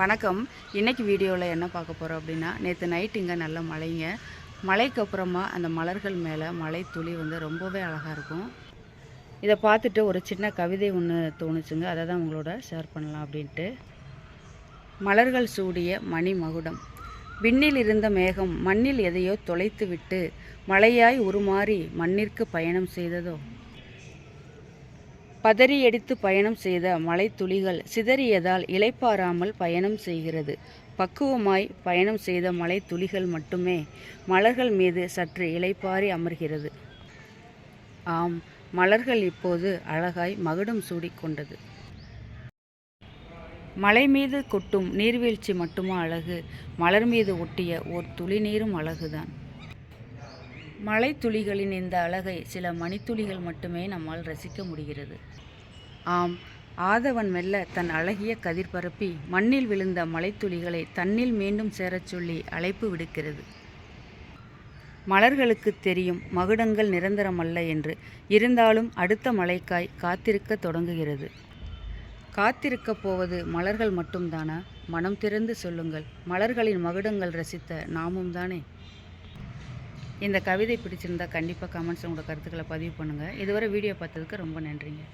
வணக்கம். இன்றைக்கி வீடியோவில் என்ன பார்க்க போகிறோம் அப்படின்னா நேற்று நைட் இங்கே நல்ல மழைங்க. மழைக்கு அப்புறமா அந்த மலர்கள் மேலே மழை துளி வந்து ரொம்பவே அழகாக இருக்கும். இதை பார்த்துட்டு ஒரு சின்ன கவிதை ஒன்று தோணுச்சுங்க. அதை தான் உங்களோட ஷேர் பண்ணலாம் அப்படின்ட்டு. மலர்கள் சூடிய மணி மகுடம் விண்ணில் இருந்த மேகம் மண்ணில் எதையோ தொலைத்து விட்டு மழையாய் உருமாறி மண்ணிற்கு பயணம் செய்ததோ? பதறி எடுத்து பயணம் செய்த மலைத்துளிகள் சிதறியதால் இலைப்பாராமல் பயணம் செய்கிறது. பக்குவமாய் பயணம் செய்த மலைத்துளிகள் மட்டுமே மலர்கள் மீது சற்று இலைப்பாரி அமர்கிறது. ஆம் மலர்கள் இப்போது அழகாய் மகுடம் சூடிக்கொண்டது மலை மீது கொட்டும் நீர்வீழ்ச்சி மட்டுமா அழகு? மலர் மீது ஒட்டிய ஓர் துளி நீரும் அழகுதான். மலைத்துளிகளின் இந்த அழகை சில மணித்துளிகள் மட்டுமே நம்மால் ரசிக்க முடிகிறது. ஆம் ஆதவன் மெல்ல தன் அழகிய கதிர் பரப்பி மண்ணில் விழுந்த மலைத்துளிகளை தன்னில் மீண்டும் சேரச் சொல்லி அழைப்பு விடுக்கிறது. மலர்களுக்கு தெரியும் மகுடங்கள் நிரந்தரமல்ல என்று இருந்தாலும் அடுத்த மழைக்காய் காத்திருக்க தொடங்குகிறது. காத்திருக்கப் போவது மலர்கள் மட்டும்தானா? மனம் திறந்து சொல்லுங்கள். மலர்களின் மகுடங்கள் ரசித்த நாமும் தானே இந்த கவிதை பிடிச்சிருந்தா கண்டிப்பாக கமெண்ட்ஸ் உங்களோட கருத்துக்களை பதிவு பண்ணுங்கள் இதுவரை வீடியோ பார்த்ததுக்கு ரொம்ப நன்றிங்க.